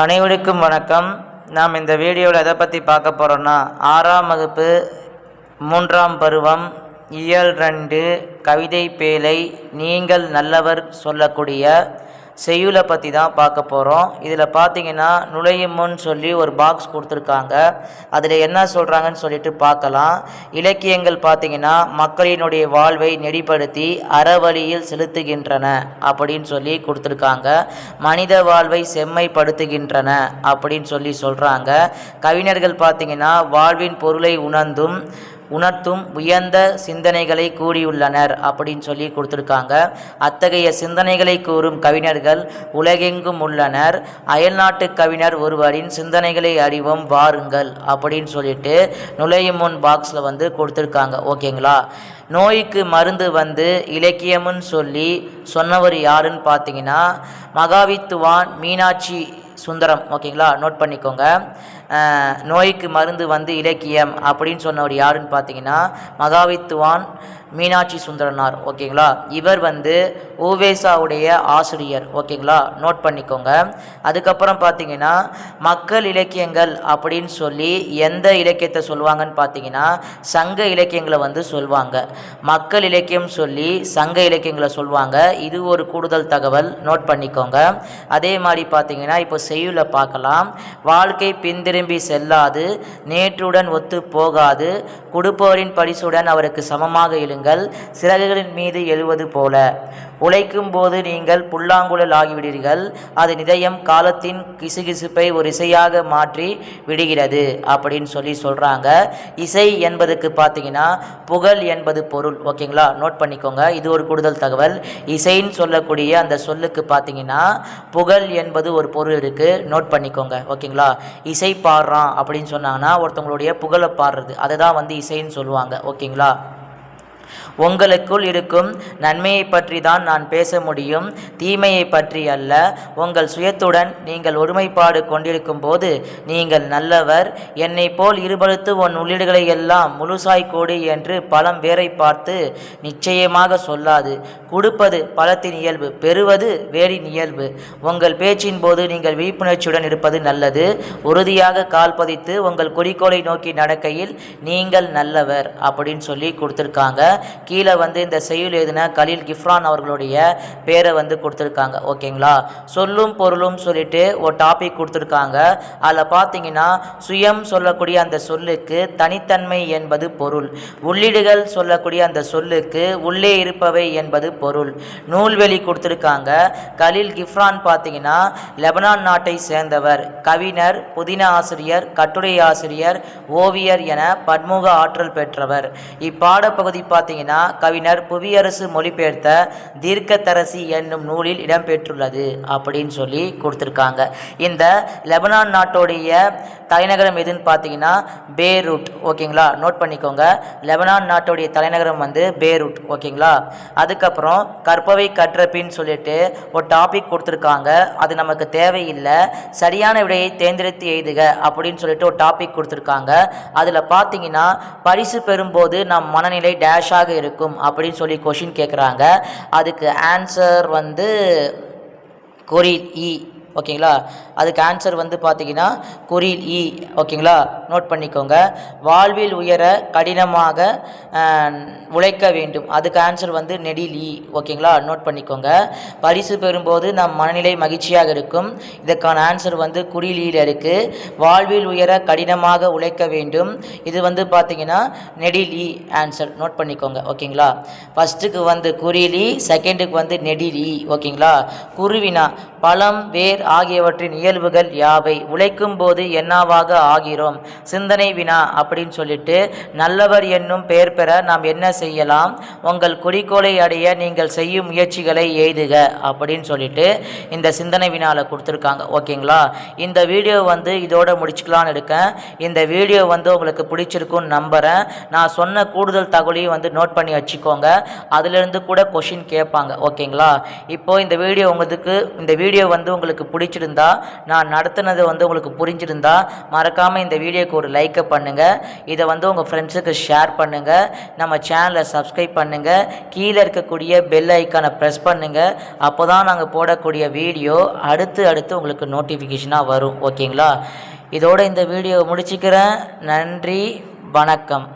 அனைவருக்கும் வணக்கம். நாம் இந்த வீடியோவில் எதை பற்றி பார்க்க போகிறோன்னா ஆறாம் வகுப்பு மூன்றாம் பருவம் இயல் ரெண்டு கவிதை பேழை நீங்கள் நல்லவர் சொல்லக்கூடிய செய்யுளை பற்றி தான் பார்க்க போகிறோம் இதில் பார்த்தீங்கன்னா நுழையும் முன் சொல்லி ஒரு பாக்ஸ் கொடுத்துருக்காங்க. அதில் என்ன சொல்கிறாங்கன்னு சொல்லிட்டு பார்க்கலாம். இலக்கியங்கள் பார்த்தீங்கன்னா மக்களினுடைய வாழ்வை நெறிப்படுத்தி அறவழியில் செலுத்துகின்றன அப்படின்னு சொல்லி கொடுத்துருக்காங்க. மனித வாழ்வை செம்மைப்படுத்துகின்றன அப்படின்னு சொல்லி சொல்கிறாங்க கவிஞர்கள் பார்த்தீங்கன்னா வாழ்வின் பொருளை உணர்ந்தும் உணர்த்தும் உயர்ந்த சிந்தனைகளை கூறியுள்ளனர் அப்படின்னு சொல்லி கொடுத்துருக்காங்க. அத்தகைய சிந்தனைகளை கூறும் கவிஞர்கள் உலகெங்கும் உள்ளனர். அயல்நாட்டு கவிஞர் ஒருவரின் சிந்தனைகளை அறிவோம் வாருங்கள் அப்படின்னு சொல்லிட்டு நுழையும் முன் பாக்ஸில் வந்து கொடுத்துருக்காங்க. ஓகேங்களா? நோய்க்கு மருந்து வந்து இலக்கியம்னு சொல்லி சொன்னவர் யாருன்னு பார்த்தீங்கன்னா மகாவித்துவான் மீனாட்சி சுந்தரம். ஓகேங்களா? நோட் பண்ணிக்கோங்க. நோய்க்கு மருந்து வந்து இலக்கியம் அப்படின்னு சொன்னவர் யாருன்னு பார்த்தீங்கன்னா மகாவித்துவான் மீனாட்சி சுந்தரனார். ஓகேங்களா? இவர் வந்து ஊவேசாவுடைய ஆசிரியர். ஓகேங்களா? நோட் பண்ணிக்கோங்க. அதுக்கப்புறம் பார்த்தீங்கன்னா மக்கள் இலக்கியங்கள் அப்படின்னு சொல்லி எந்த இலக்கியத்தை சொல்லுவாங்கன்னு பார்த்தீங்கன்னா சங்க இலக்கியங்களை வந்து சொல்லுவாங்க. மக்கள் இலக்கியம் சொல்லி சங்க இலக்கியங்களை சொல்லுவாங்க. இது ஒரு கூடுதல் தகவல். நோட் பண்ணிக்கோங்க. அதே மாதிரி பார்த்தீங்கன்னா இப்போ செய்யுளை பார்க்கலாம். வாழ்க்கை திரும்பி செல்லாது நேற்றுடன் ஒத்து போகாது. கொடுப்பவரின் பரிசுடன் அவருக்கு சமமாக எழுங்கள் சிறகுகளின் மீது எழுவது போல. உழைக்கும் போது நீங்கள் புல்லாங்குழல் ஆகிவிடுவீர்கள். அது நிதயம் காலத்தின் கிசுகிசுப்பை ஒரு இசையாக மாற்றி விடுகிறது அப்படின்னு சொல்லி சொல்கிறாங்க இசை என்பதுக்கு பார்த்தீங்கன்னா புகழ் என்பது பொருள். ஓகேங்களா? நோட் பண்ணிக்கோங்க. இது ஒரு கூடுதல் தகவல். இசைன்னு சொல்லக்கூடிய அந்த சொல்லுக்கு பார்த்தீங்கன்னா புகழ் என்பது ஒரு பொருள் இருக்குது நோட் பண்ணிக்கோங்க. ஓகேங்களா? இசை பாடுறான் அப்படின்னு சொன்னாங்கன்னா ஒருத்தவங்களுடைய புகழை பாடுறது. அதை தான் வந்து இசைன்னு சொல்லுவாங்க. ஓகேங்களா? உங்களுக்குள் இருக்கும் நன்மையை பற்றி தான் நான் பேச முடியும். தீமையை பற்றி அல்ல. உங்கள் சுயத்துடன் நீங்கள் ஒருமைப்பாடு கொண்டிருக்கும் போது நீங்கள் நல்லவர். என்னை போல் இருபழுத்து உன் உள்ளீடுகளை எல்லாம் முழுசாய் கொடு என்று பழம் வேரை பார்த்து நிச்சயமாக சொல்லாது. கொடுப்பது பலத்தின் இயல்பு பெறுவது வேரின் இயல்பு. உங்கள் பேச்சின் போது நீங்கள் விழிப்புணர்ச்சியுடன் இருப்பது நல்லது. உறுதியாக கால் பதித்து உங்கள் குறிக்கோளை நோக்கி நடக்கையில் நீங்கள் நல்லவர் அப்படின்னு சொல்லி கொடுத்துருக்காங்க. கீழே வந்து இந்த செய்யுள் எழுதின கலீல் கிஃப்ரான் அவர்களுடைய பேரை வந்து கொடுத்துருக்காங்க. ஓகேங்களா? சொல்லும் பொருளும் சொல்லிட்டு ஒரு டாபிக் கொடுத்துருக்காங்க. அதில் பார்த்தீங்கன்னா சுயம் சொல்லக்கூடிய அந்த சொல்லுக்கு தனித்தன்மை என்பது பொருள். உள்ளீடுகள் சொல்லக்கூடிய அந்த சொல்லுக்கு உள்ளே இருப்பவை என்பது பொருள். நூல்வெளி கொடுத்துருக்காங்க. கலீல் கிஃப்ரான் பார்த்தீங்கன்னா லெபனான் நாட்டை சேர்ந்தவர். கவிஞர் புதின ஆசிரியர் கட்டுரை ஆசிரியர் ஓவியர் என பன்முக ஆற்றல் பெற்றவர். இப்பாடப்பகுதி பார்த்தீங்கன்னா கவிஞர் புவியரசு மொழிபெயர்த்த தீர்க்கதரசி என்னும் நூலில் இடம்பெற்றுள்ளது அப்படின்னு சொல்லி கொடுத்துருக்காங்க. இந்த லெபனான் நாட்டோடைய தலைநகரம் எதுன்னு பார்த்தீங்கன்னா பேரூட். ஓகேங்களா? நோட் பண்ணிக்கோங்க. லெபனான் நாட்டோடைய தலைநகரம் வந்து பேரூட். ஓகேங்களா? அதுக்கப்புறம் கற்பவை கற்றப்பின்னு சொல்லிட்டு ஒரு டாபிக் கொடுத்துருக்காங்க. அது நமக்கு தேவையில்லை. சரியான விடையை தேர்ந்தெடுத்து எழுதுக அப்படின்னு சொல்லிட்டு ஒரு டாபிக் கொடுத்துருக்காங்க. அதில் பார்த்தீங்கன்னா பரிசு பெறும்போது நம் மனநிலை டேஷாக இருக்கும் அப்படின்னு சொல்லி கொஷின் கேட்குறாங்க அதுக்கு ஆன்சர் வந்து கொரி இ ஓகேங்களா அதுக்கு ஆன்சர் வந்து பார்த்தீங்கன்னா குறில் இ ஓகேங்களா? நோட் பண்ணிக்கோங்க. வாழ்வில் உயர கடினமாக உழைக்க வேண்டும். அதுக்கு ஆன்சர் வந்து நெடில் இ ஓகேங்களா? நோட் பண்ணிக்கோங்க. பரிசு பெறும்போது நம் மனநிலை மகிழ்ச்சியாக இருக்கும். இதற்கான ஆன்சர் வந்து குறிலியில் இருக்குது வாழ்வில் உயர கடினமாக உழைக்க வேண்டும். இது வந்து பார்த்தீங்கன்னா நெடில் இ ஆன்சர் நோட் பண்ணிக்கோங்க ஓகேங்களா? ஃபஸ்ட்டுக்கு வந்து குறிலி செகண்டுக்கு வந்து நெடில் இ ஓகேங்களா? குருவினா பழம் வேர் ஆகியவற்றின் நிகழ்வுகள் யாவை? உழைக்கும் போது என்னவாக ஆகிறோம்? சிந்தனை வினா அப்படின்னு சொல்லிட்டு நல்லவர் என்னும் பெயர் பெற நாம் என்ன செய்யலாம்? உங்கள் குறிக்கோளை அடைய நீங்கள் செய்யும் முயற்சிகளை எய்துக அப்படின்னு சொல்லிட்டு இந்த சிந்தனை வினால கொடுத்துருக்காங்க. ஓகேங்களா? இந்த வீடியோ வந்து இதோட முடிச்சுக்கலான்னு இருக்கேன். இந்த வீடியோ வந்து உங்களுக்கு பிடிச்சிருக்குன்னு நம்புகிறேன் நான் சொன்ன கூடுதல் தகவலையும் வந்து நோட் பண்ணி வச்சுக்கோங்க. அதுலேருந்து கூட கொஷின் கேட்பாங்க. ஓகேங்களா? இப்போது இந்த வீடியோ உங்களுக்கு இந்த வீடியோ வந்து உங்களுக்கு பிடிச்சிருந்தா நான் நடத்துனது வந்து உங்களுக்கு புரிஞ்சிருந்தா மறக்காமல் இந்த வீடியோக்கு ஒரு லைக்கை பண்ணுங்கள் இதை வந்து உங்கள் ஃப்ரெண்ட்ஸுக்கு ஷேர் பண்ணுங்கள் நம்ம சேனலை சப்ஸ்கிரைப் பண்ணுங்கள் கீழே இருக்கக்கூடிய பெல் ஐக்கானை ப்ரெஸ் பண்ணுங்கள் அப்போ தான் நாங்கள் போடக்கூடிய வீடியோ அடுத்து அடுத்து உங்களுக்கு நோட்டிஃபிகேஷனாக வரும். ஓகேங்களா இதோட இந்த வீடியோவை முடிச்சுக்கிறேன். நன்றி. வணக்கம்.